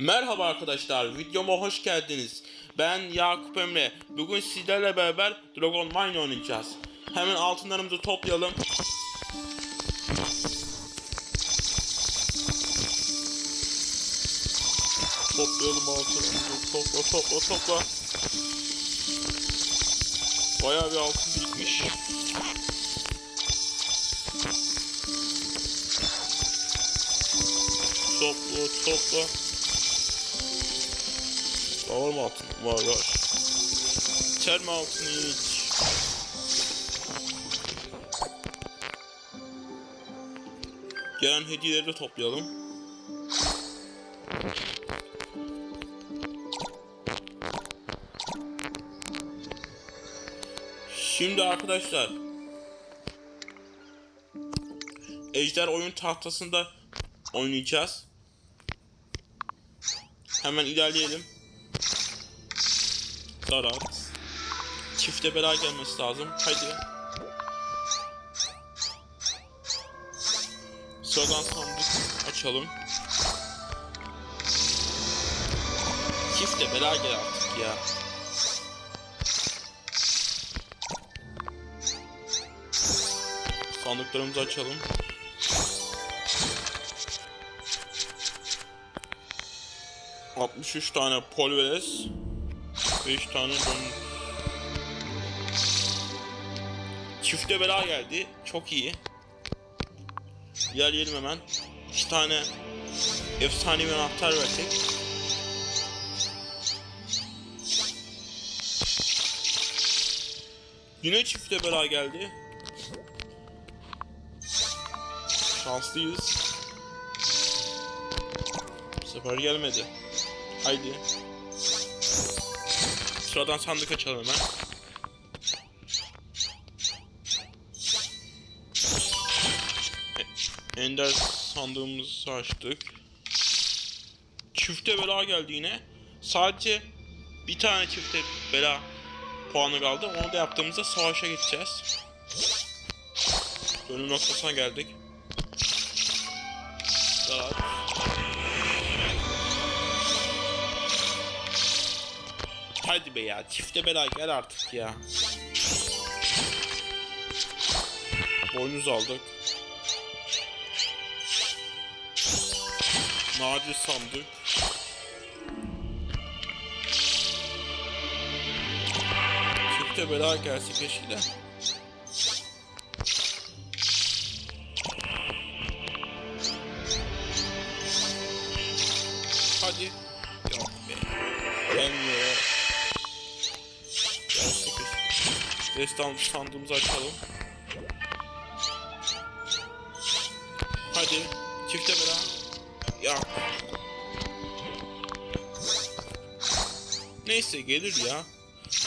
Merhaba arkadaşlar, videoma hoş geldiniz. Ben Yakup Emre. Bugün sizlerle beraber Dragon Mine oynayacağız. Hemen altınlarımızı toplayalım. Toplayalım altınlarımızı. Topla topla topla. Bayağı bir altın birikmiş. Topla topla. Var mı altın? Var var. İçer mi altını hiç? Gelen hediyeleri de toplayalım. Şimdi arkadaşlar Ejder oyun tahtasında oynayacağız. Hemen ilerleyelim. Zarat. Çifte bela gelmesi lazım. Haydi. Sıradan sandık açalım. Çifte bela gel artık ya. Sandıklarımızı açalım. Altmış üç tane polveres. 5 tane don. Çifte bela geldi. Çok iyi. İlerleyelim hemen. 2 tane efsanevi anahtar verecek. Yine çifte bela geldi. Şanslıyız. Bu sefer gelmedi. Haydi. Sıradan sandık açalım hemen. E- Ender sandığımızı açtık. Çifte bela geldi yine. Sadece bir tane çifte bela puanı kaldı. Onu da yaptığımızda savaşa geçeceğiz. Dönüm noktasına geldik. Zarar. Hadi be ya çifte bela gel artık ya. Boynuz aldık. Nadir sandık. Çifte bela gelse keşke. Keşke. Destan sandığımızı açalım. Hadi. Çifte bela. Ya. Neyse gelir ya.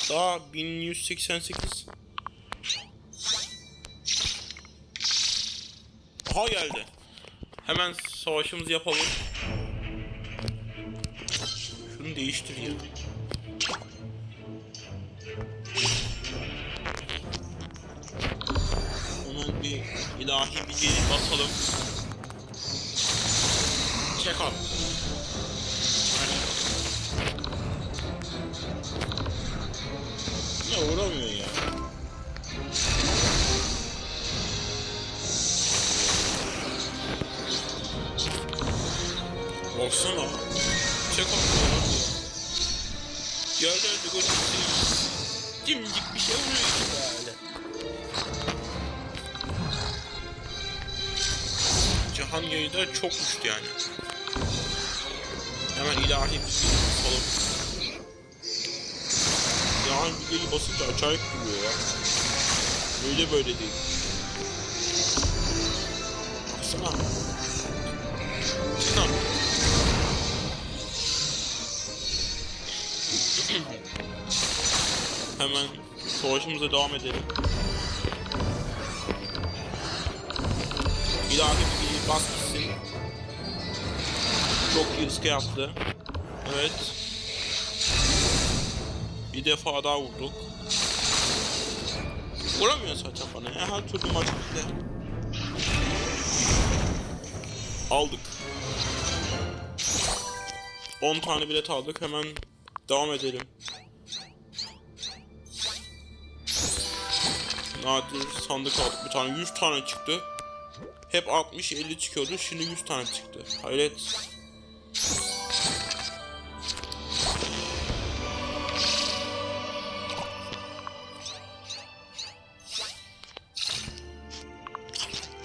Daha 1188. Aha geldi. Hemen savaşımızı yapalım. Şunu değiştir ya. Onun bir ilahi bir geri basalım. Check up. Ya uğramıyor ya. Baksana. Check up ya. Yerlerde gözüküyor. Dimdik bir şey vuruyor Cihan yayında çok uçtu yani. Hemen ilahi bir şey yapalım. Cihan bilgiyi basınca acayip duruyor ya. Öyle böyle değil. Baksana. Çıkan. Hemen savaşımıza devam edelim. İlahi bir bas. Çok iyi yaptı. Evet. Bir defa daha vurduk. Vuramıyor zaten bana ya. Her türlü maç bitti. Aldık. 10 tane bilet aldık. Hemen devam edelim. Nadir sandık aldık. Bir tane 100 tane çıktı. Hep 60-50 çıkıyordu. Şimdi 100 tane çıktı. Hayret.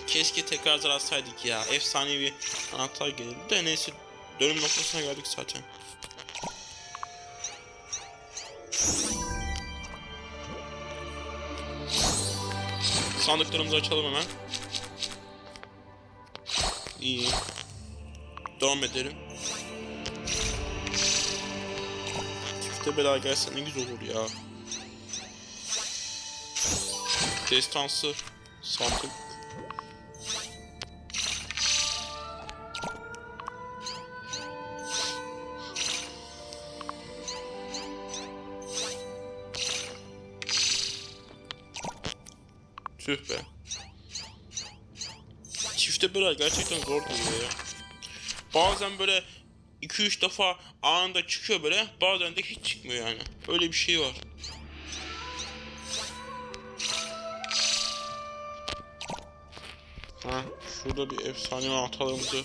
Keşke tekrar zararsaydık ya. Efsanevi anahtar gelirdi de neyse. Dönüm noktasına geldik zaten. Sandıklarımızı açalım hemen. İyi. Devam edelim. Çifte bela gelse ne güzel olur ya. Destansı sandık. Tüh be. Bela gerçekten zor oluyor ya. Bazen böyle 2-3 defa anında çıkıyor böyle bazen de hiç çıkmıyor yani. Öyle bir şey var. Ha, şurada bir efsane anahtarlarımızı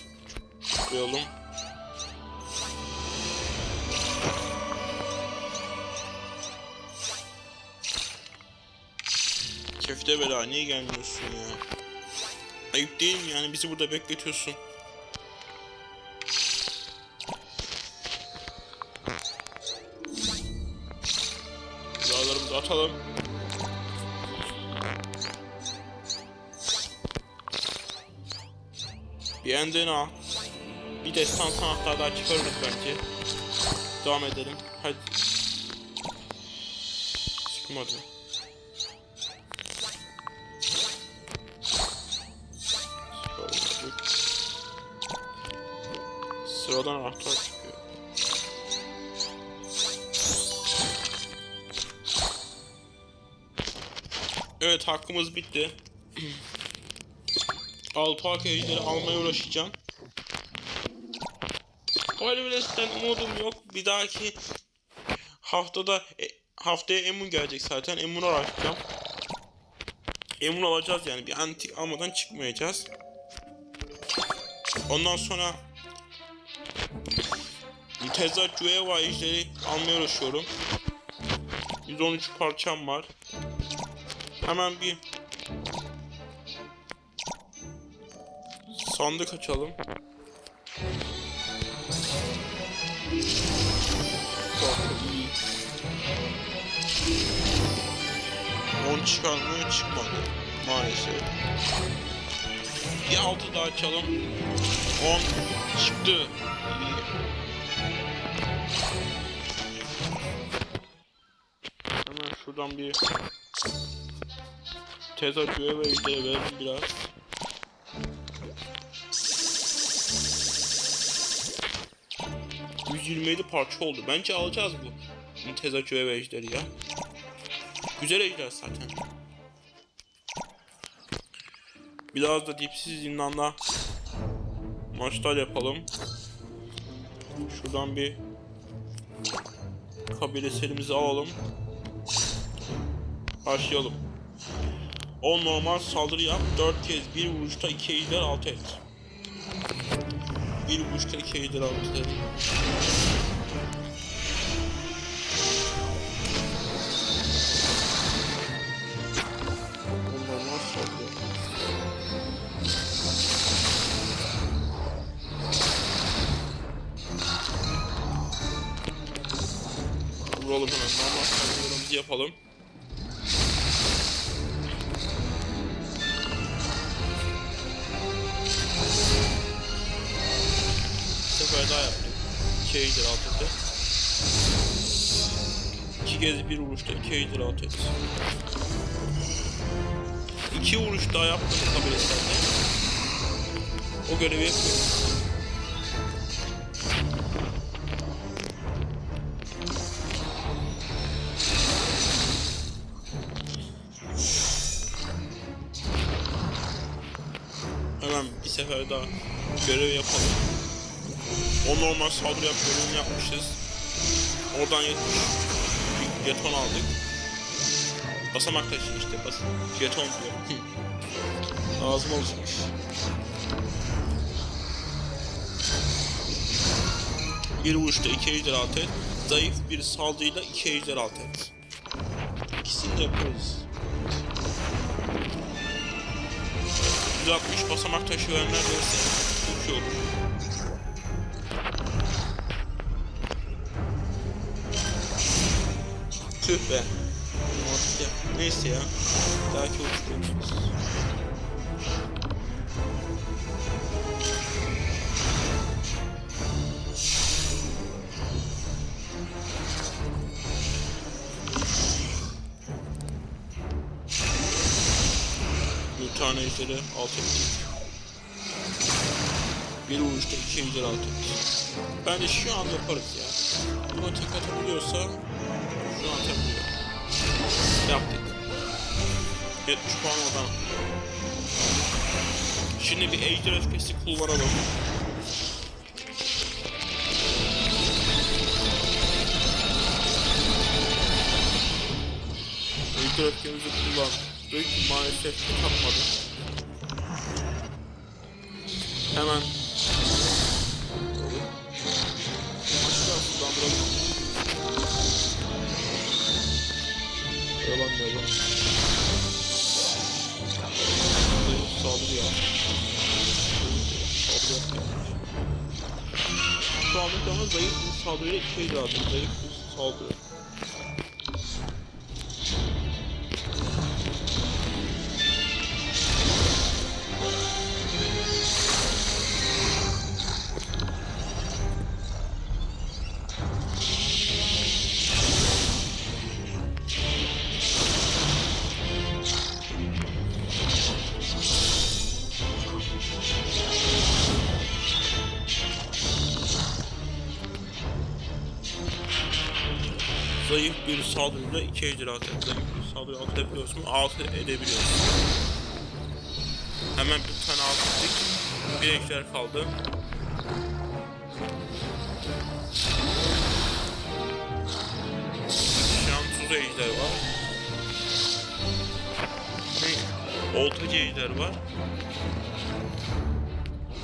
koyalım. Köfte bela niye gelmiyorsun ya? Ayıp değil yani bizi burada bekletiyorsun. Silahlarımızı atalım. Bir endena. Bir destan sanatlar daha çıkarırız bence. Devam edelim. Hadi. Çıkmadı. Sıradan anahtar çıkıyor. Evet hakkımız bitti. Alpaka ejderi almaya uğraşacağım. Oliveres'ten umudum yok. Bir dahaki haftada e, haftaya Emun gelecek zaten. Emun'u uğraşacağım. Emun alacağız yani. Bir antik almadan çıkmayacağız. Ondan sonra Tezat Cueva ejderi almaya uğraşıyorum. 113 parçam var. Hemen bir sandık açalım. 10 çıkarmıyor çıkmadı maalesef. Bir altı daha açalım. 10 çıktı. Şuradan bir tez açıyor ve işte verelim biraz. ...127 parça oldu. Bence alacağız bu. Tez açıyor ve ejderi ya. Güzel ejder zaten. Biraz da dipsiz zindanla maçlar yapalım. Şuradan bir kabileselimizi alalım. Başlayalım. 10 normal saldırı yap. 4 kez bir vuruşta 2 ejder alt et. Bir vuruşta 2 ejder alt et. Vuralım hemen. Normal saldırılarımızı yapalım. 2'ye hidrat eder. 2 kez 1 vuruşta 2'ye hidrat eder. 2 vuruş daha yapmadım tabelesinde. O görevi yapıyorum. Hemen bir sefer daha görev yapalım. O normal saldırı yapıyor, onu yapmışız. Oradan 70 bir jeton aldık. Basamak taşı işte, bas jeton diyor. Ağzıma alışmış. Bir vuruşta iki ejder alt et. Zayıf bir saldırıyla iki ejder alt et. İkisini de yaparız. 160 basamak taşı verenler verirse çok iyi olur. Tüh be. Artık ya. Neyse ya. Belki uçtuğumuz. Bir tane ejderi alt ettik. Bir vuruşta iki ejder alt ettik. Bence şu an yaparız ya. Buna tek atabiliyorsa şu an atabiliyor. Yaptık. 70 puan oradan. Şimdi bir ejder öfkesi kullanalım. Ejder öfkemizi kullandık. Maalesef tutamadı. Hemen Şu anlık ama zayıf bir saldırıyla iki şey. Zayıf bir saldırı. İki ejder alt et. Zayıf bir saldırı alt edebiliyorsun mu? Alt edebiliyorsun. Hemen bir tane alt ettik. Bir ejder kaldı. Şu an tuz ejder var. Oltacı ejder var.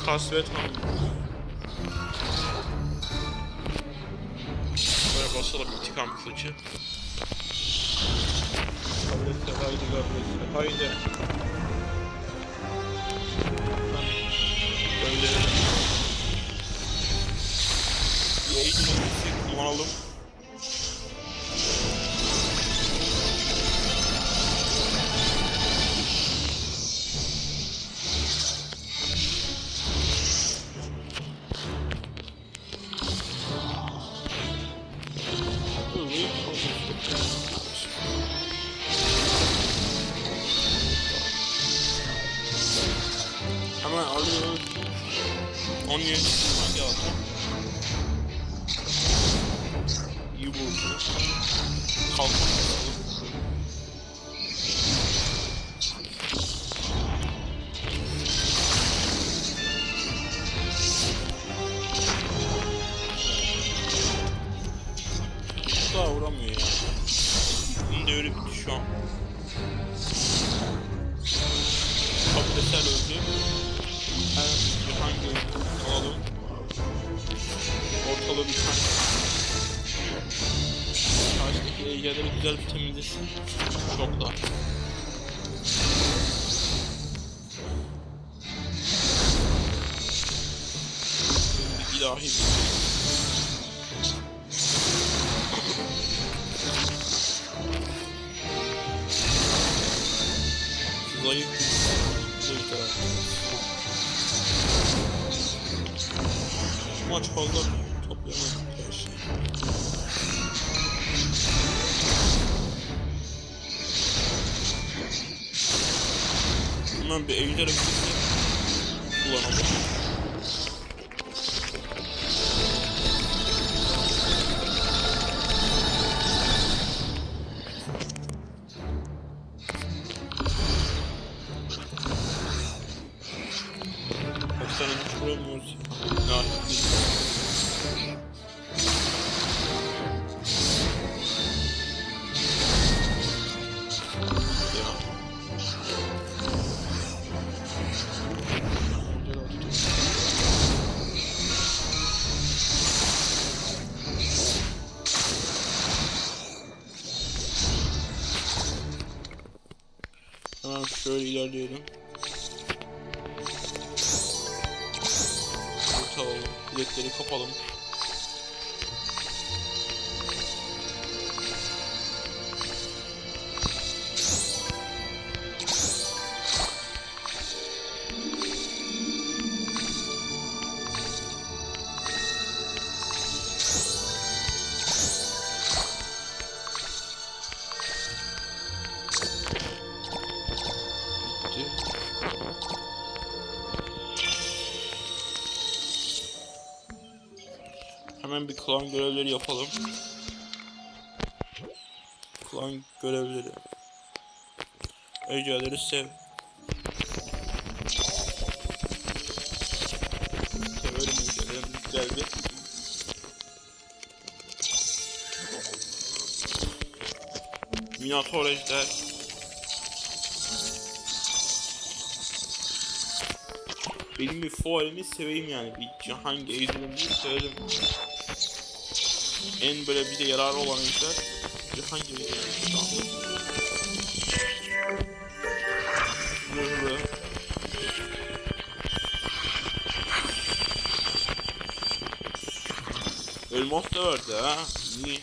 Kasvet hanım. Böyle basalım intikam kılıcı. Gabrese, haydi Gabrese, haydi. Gönderelim. Eğitimimizi kullanalım. 10 yıl hangi aldım? İyi vurdu. Kalkan Bir zayıf bir taraf. Maç fazla şeyi. Hemen bir ejder etkisi Hemen bir klan görevleri yapalım. Klan görevleri. Ejderleri sev. Severim ejderleri. Güzel bir. Minotaur ejder. Benim bir fuarimi seveyim yani. Bir Cihangir ejderini severim. En böyle bize yararı olan ejder Cihangir ejderi şu. Elmas da verdi ha. İyi.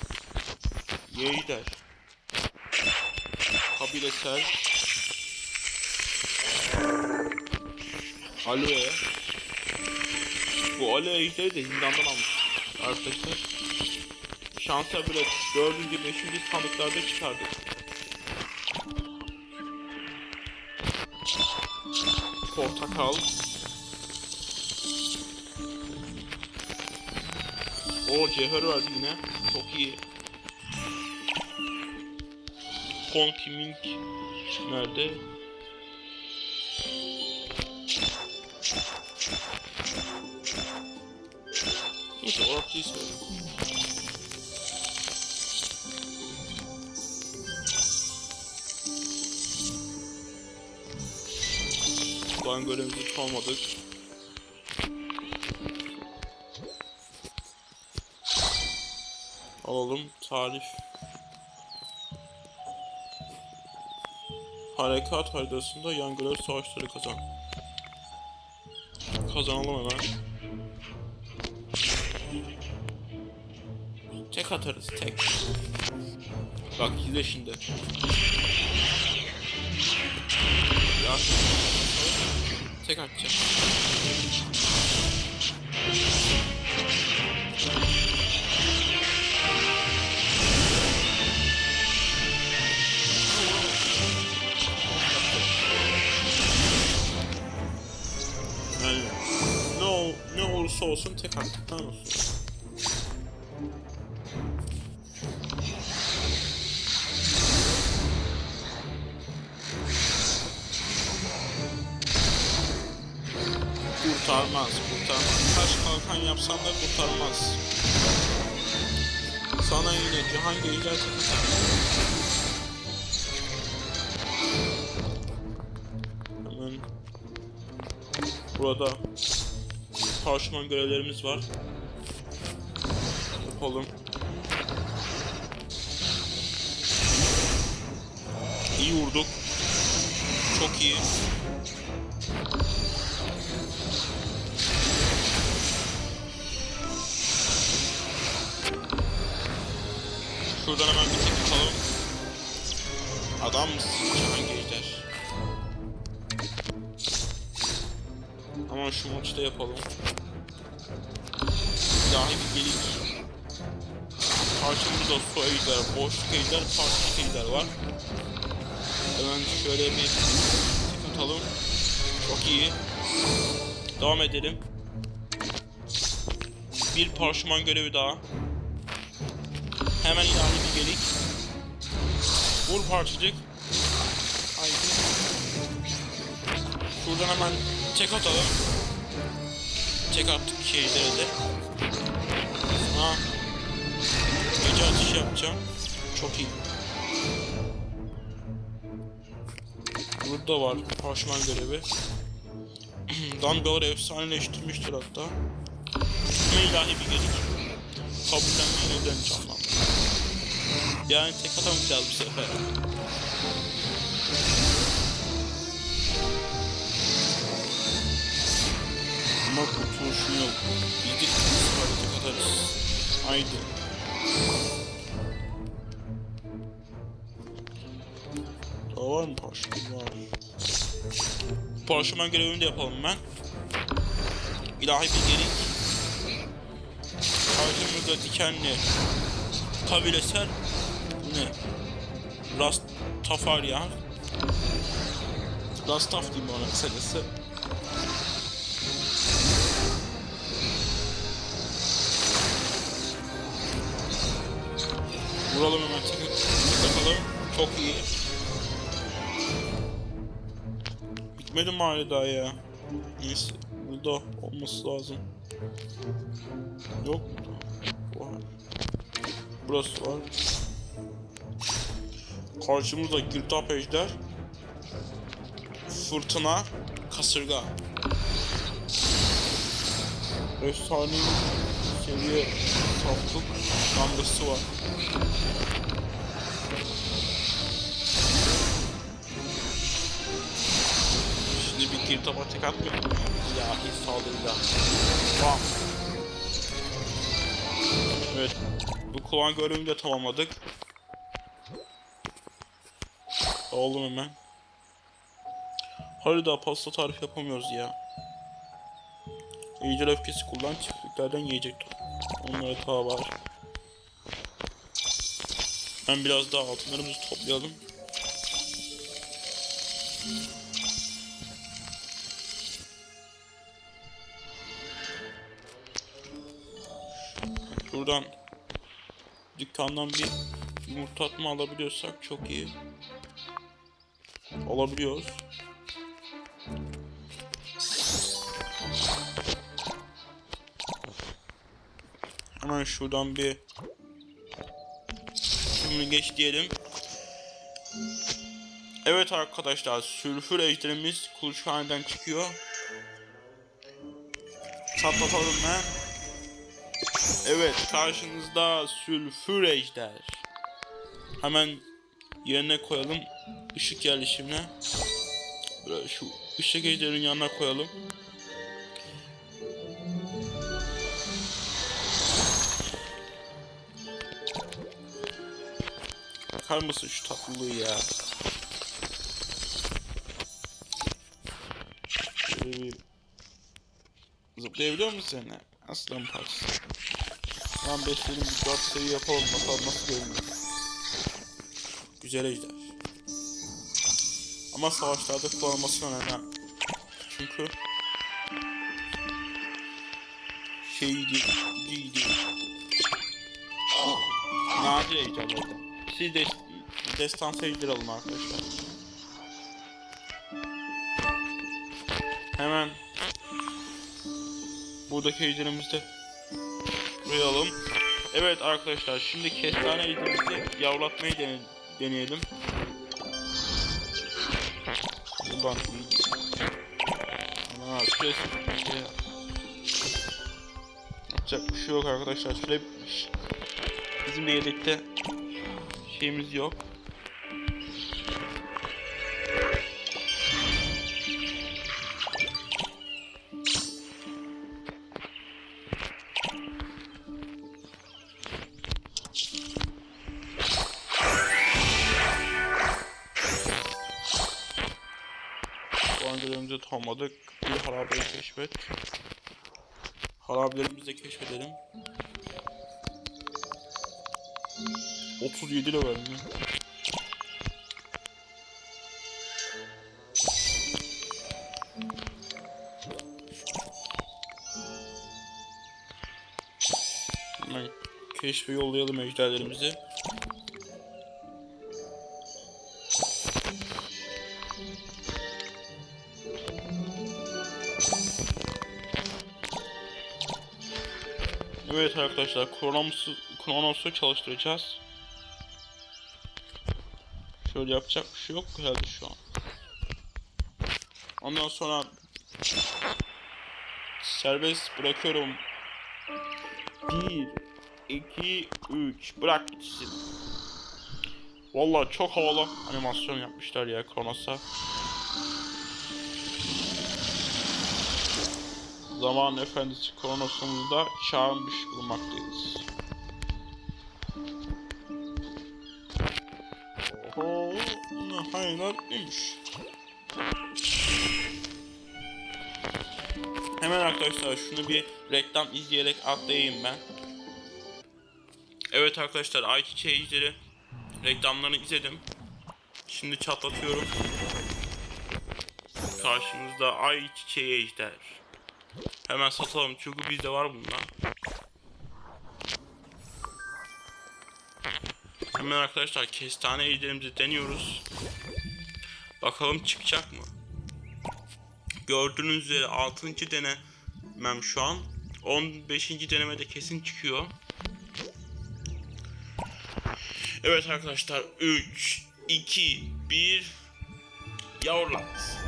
İyi ejder. Kabilesel. Aloe. Bu aloe ejderi de zindandan almış arkadaşlar. Şansa bile 4. 5. sandıklarda çıkardık. Portakal. O cevher verdi yine. Çok iyi. Konki nerede? Ulan görevimizi kalmadık. Alalım tarif. Harekat haritasında yan görev savaşları kazan. Kazanalım hemen. Tek atarız tek. Bak izle şimdi. Ya. Tek atacağım. Yani ne, ol, ne olursa olsun tek attıktan olsun. Kurtarmaz, da kurtarmaz. Sana yine Cihangir takacak. Hemen burada parşömen görevlerimiz var. Yapalım. İyi vurduk. Çok iyi. Şuradan hemen bir tek atalım. Adam mısın Cihangir Ejder? Ama şu maçta yapalım. Dahi bir gelik. Karşımızda su ejder, boşluk ejder, parçacık ejder var. Hemen şöyle bir tek atalım. Çok iyi. Devam edelim. Bir parşömen görevi daha. Hemen ilahi bir gelik. Vur parçacık. Haydi. Şuradan hemen tek atalım. Tek attık şeylere de. Ha. Gece atış yapacağım. Çok iyi. Burada var parşömen görevi. Damgaları efsaneleştirmiştir hatta. Ve ilahi bir gelik. Kabullenmeyi neden canlandı. Yani tek atamayacağız bu sefer. Ama kurtuluşum yok. Bildik sıfırda tek atarız. Haydi. Daha var mı parşım? Var. Parşömen görevini de yapalım ben. İlahi bir gelin. bilgelik. Parşömen dikenli. Kabileser ne? Rastafaryan. Rastaf diyeyim ona kısacası. Vuralım hemen tek bakalım. Çok iyi. Bitmedi mi hala daha ya? Neyse. Burada olması lazım. Yok. Burası var. Karşımızda girdap ejder. Fırtına. Kasırga. Efsane seviye saflık damgası var. Şimdi bir girdaba tek atmıyor. İlahi sağlığıyla. Bam. Evet. Bu kovan görevini de tamamladık. Oğlum hemen. Harita pasta tarif yapamıyoruz ya. Ejder öfkesi kullan çiftliklerden yiyecek. Onlara ta var. Ben biraz daha altınlarımızı toplayalım. Buradan dükkandan bir yumurta atma alabiliyorsak çok iyi. Alabiliyoruz. Hemen şuradan bir Şimdi geç diyelim. Evet arkadaşlar sülfür ejderimiz kuluçkaneden çıkıyor. Çatlatalım ben. Evet karşınızda sülfür ejder. Hemen yerine koyalım ışık yerleşimine. Böyle şu ışık ejderin yanına koyalım. Bakar mısın şu tatlılığı ya? Şöyle bir zıplayabiliyor musun sen? Aslan parçası. Lan besleyelim bir 4 seviye yapalım bakalım nasıl görünüyor. Güzel ejder. Ama savaşlarda kullanılması önemli. Çünkü şeydi, giydi. Nadir ejderlerden. Siz de destansı ejder alın arkadaşlar. Hemen buradaki ejderimizi alalım. Evet arkadaşlar şimdi kestane ejderimizi yavlatmayı dene deneyelim. Buradan Ana şurası şey Yapacak bir şey yok arkadaşlar. Şöyle bizim de yedekte şeyimiz yok. Görevimizi tamamladık. Bir harabeyi keşfet. Harabelerimizi de keşfedelim. 37 level mi? Keşfe yollayalım ejderlerimizi. Evet arkadaşlar Kronos'u Kronos'u çalıştıracağız. Şöyle yapacak bir şey yok herhalde şu an. Ondan sonra serbest bırakıyorum. 1 2 3 bırak gitsin. Vallahi çok havalı animasyon yapmışlar ya Kronos'a. Zaman Efendisi kronosumuzda çağırmış bulunmaktayız. Oho, ne hayratlıymış. Hemen arkadaşlar şunu bir reklam izleyerek atlayayım ben. Evet arkadaşlar ayçiçeği ejderi reklamlarını izledim. Şimdi çatlatıyorum. Karşımızda ayçiçeği ejder. Hemen satalım çünkü bizde var bunlar. Hemen arkadaşlar kestane ejderimizi deniyoruz. Bakalım çıkacak mı? Gördüğünüz üzere 6. denemem şu an. 15. denemede kesin çıkıyor. Evet arkadaşlar 3 2 1 Yavrulat.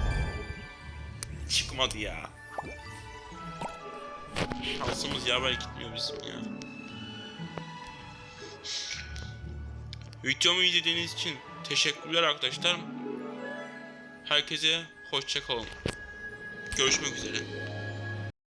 Çıkmadı ya. Şansımız yaver gitmiyor bizim ya. Videomu izlediğiniz için teşekkürler arkadaşlar. Herkese hoşça kalın. Görüşmek üzere.